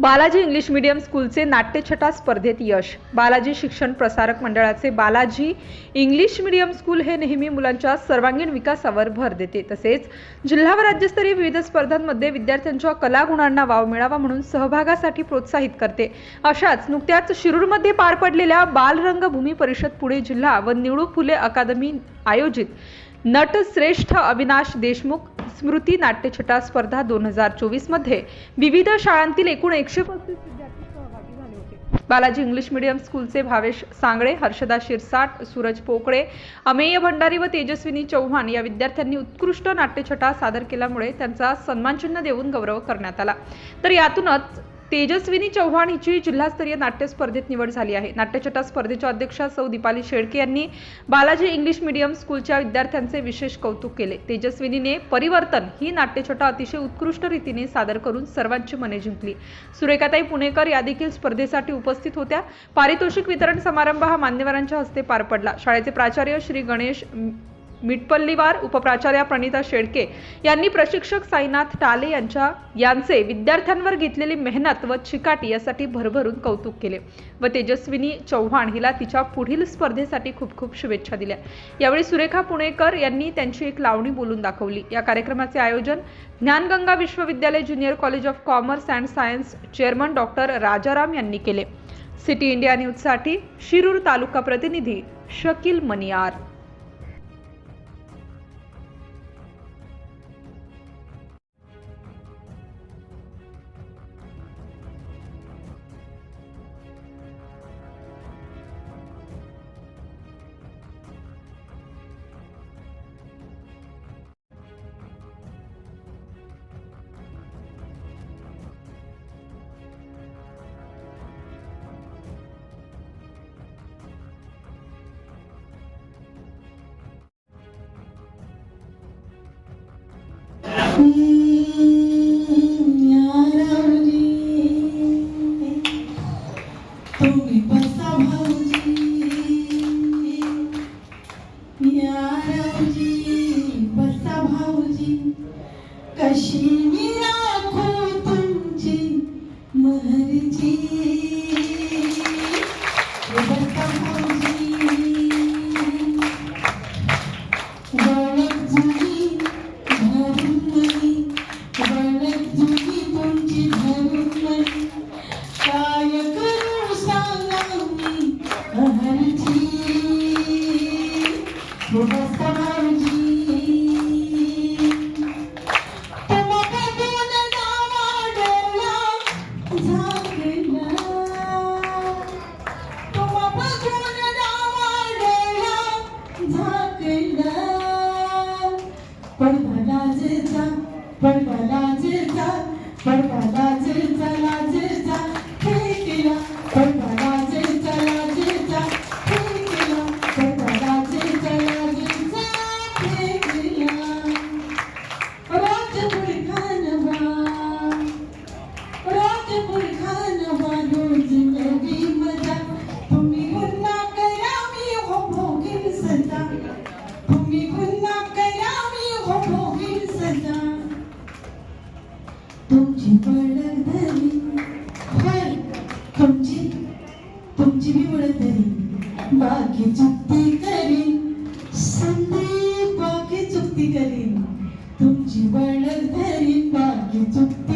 Balaji English medium स्कूलचे नाट्यछटा स्पर्धेत यश. बालाजी शिक्षण प्रसारक मंडळाचे बालाजी इंग्लिश मीडियम स्कूल हे नेहमी मुलांच्या सर्वांगीण विकासावर भर देते. तसेच जिल्हा व राज्यस्तरीय विविध स्पर्धांमध्ये विद्यार्थ्यांच्या कलागुणांना वाव मिळावा म्हणून सहभागासाठी प्रोत्साहित करते. अशाच नुकत्याच शिरूरमध्ये पार पडलेल्या बालरंगभूमी परिषद पुणे जिल्हा व निळू फुले अकादमी आयोजित नटश्रेष्ठ अविनाश देशमुख स्मृती नाट्यछटा स्पर्धा दोन हजार चोवीसमध्ये विविध शाळांतील एकूण एकशे पस्तीस विद्यार्थी सहभागी झाले होते. बालाजी इंग्लिश मीडियम स्कूलचे भावेश सांगळे हर्षदा शिरसाट सूरज पोकळे अमेय भंडारी व तेजस्विनी चव्हाण या विद्यार्थ्यांनी उत्कृष्ट नाट्यछटा सादर केल्यामुळे त्यांचा सन्मानचिन्ह देऊन गौरव करण्यात आला. तर यातूनच तेजस्विनी चव्हाण हिची जिल्हास्तरीय नाट्य स्पर्धेत निवड झाली आहे. नाट्यछटा स्पर्धेच्या अध्यक्षा सौ दीपाली शेळके यांनी बालाजी इंग्लिश मीडियम स्कूलच्या विद्यार्थ्यांचे विशेष कौतुक केले. तेजस्विनीने परिवर्तन ही नाट्यछटा अतिशय उत्कृष्ट रीतीने सादर करून सर्वांची मने जिंकली. सुरेखाताई पुणेकर या देखील स्पर्धेसाठी उपस्थित होत्या. पारितोषिक वितरण समारंभ हा मान्यवरांच्या हस्ते पार पडला. शाळेचे प्राचार्य श्री गणेश मिटपल्लीवार उपप्राचार्या प्रणिता शेळके यांनी प्रशिक्षक साईनाथ टाले यांच्या यांचे विद्यार्थ्यांवर घेतलेली मेहनत व चिकाटी यासाठी भरभरून कौतुक केले व तेजस्विनी चव्हाण हिला तिच्या पुढील स्पर्धेसाठी खूप खूप शुभेच्छा दिल्या. यावेळी सुरेखा पुणेकर यांनी त्यांची एक लावणी बोलून दाखवली. या कार्यक्रमाचे आयोजन Dnyanganga Vishwavidyalaya junior college of commerce and science chairman doctor Rajaram यांनी केले. सिटी इंडिया न्यूजसाठी शिरूर तालुका प्रतिनिधी शकील मनियार. कशी मी राखू तुमची महरची बसा भाऊजी तुम्हा बघून डावा डोळा झाकला तुम्हा बघून डावा डोळा झाकला पडदा धरी होय तुमची तुमची बी ओळख धरी बाकी चुकती करीन संदीप बाकी चुकती करीन तुमची बळक धरीन बाकी चुकती